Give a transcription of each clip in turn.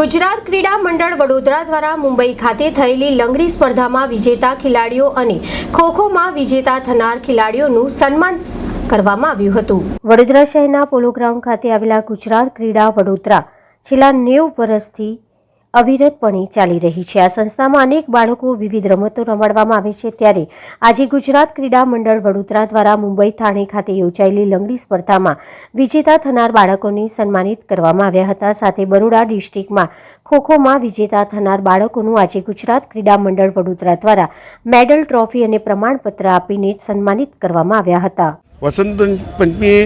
ગુજરાત ક્રીડા મંડળ વડોદરા દ્વારા મુંબઈ ખાતે થયેલી લંગડી સ્પર્ધામાં વિજેતા ખેલાડીઓ અને ખોખોમાં વિજેતા થનાર ખેલાડીઓનું સન્માન કરવામાં આવ્યું હતું. વડોદરા શહેરના પોલો ગ્રાઉન્ડ ખાતે આવેલા ગુજરાત ક્રીડા વડોદરા છેલ્લા નેવ વર્ષથી અવિરતપણે ચાલી રહી છે. આ સંસ્થામાં અનેક બાળકો વિવિધ રમતો રમાડવામાં આવે છે. ત્યારે આજે ગુજરાત ક્રીડા મંડળ વડોદરા દ્વારા મુંબઈ થાણે ખાતે યોજાયેલી લંગડી સ્પર્ધામાં વિજેતા થનાર બાળકોને સન્માનિત કરવામાં આવ્યા હતા. સાથે બરોડા ડિસ્ટ્રિક્ટમાં ખોખોમાં વિજેતા થનાર બાળકોનું આજે ગુજરાત ક્રીડા મંડળ વડોદરા દ્વારા મેડલ, ટ્રોફી અને પ્રમાણપત્ર આપીને સન્માનિત કરવામાં આવ્યા હતા. વસંત પંચમી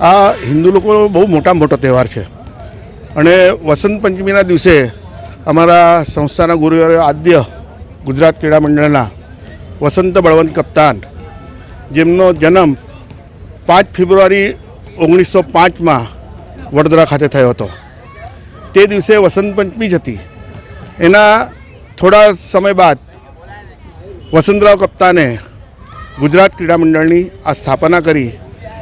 આ હિન્દુ લોકોનો બહુ મોટા મોટો તહેવાર છે. અને વસંત પંચમીના દિવસે અમારા સંસ્થાના ગુરુવારે આદ્ય ગુજરાત ક્રીડા મંડળના વસંત બળવંત કપ્તાન, જેમનો જન્મ પાંચ ફેબ્રુઆરી ઓગણીસો પાંચમાં વડોદરા ખાતે થયો હતો. તે દિવસે વસંત પંચમી જ હતી. એના થોડા સમય બાદ વસંતરાવ કપ્તાને ગુજરાત ક્રીડા મંડળની આ સ્થાપના કરી.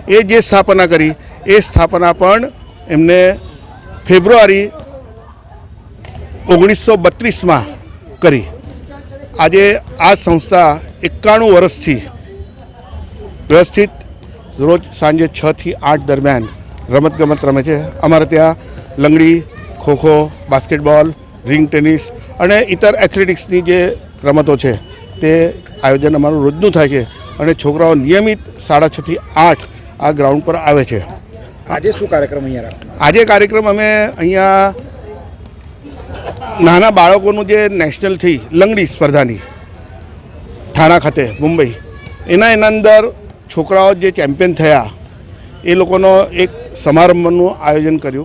એ જે સ્થાપના કરી, એ સ્થાપના પણ એમને ફેબ્રુઆરી ઓગણીસો બત્રીસમાં કરી. આજે આ સંસ્થા એકાણું વર્ષથી વ્યવસ્થિત રોજ સાંજે છથી આઠ દરમિયાન રમતગમત રમે છે. અમારે ત્યાં લંગડી ખોખો બાસ્કેટબોલ રિંગ ટેનિસ અને ઇતર એથ્લેટિક્સની જે રમતો છે તે આયોજન અમારું રોજનું થાય છે અને છોકરાઓ નિયમિત સાડા છથી આઠ આ ગ્રાઉન્ડ પર આવે છે. આજે શું કાર્યક્રમ અહીંયા આજે કાર્યક્રમ અમે અહીંયા નાના બાળકોનું જે નેશનલ થઈ લંગડી સ્પર્ધાની ઠાણા ખાતે મુંબઈ, એના એના અંદર છોકરાઓ જે ચેમ્પિયન થયા, એ લોકોનો એક સમારંભનું આયોજન કર્યું.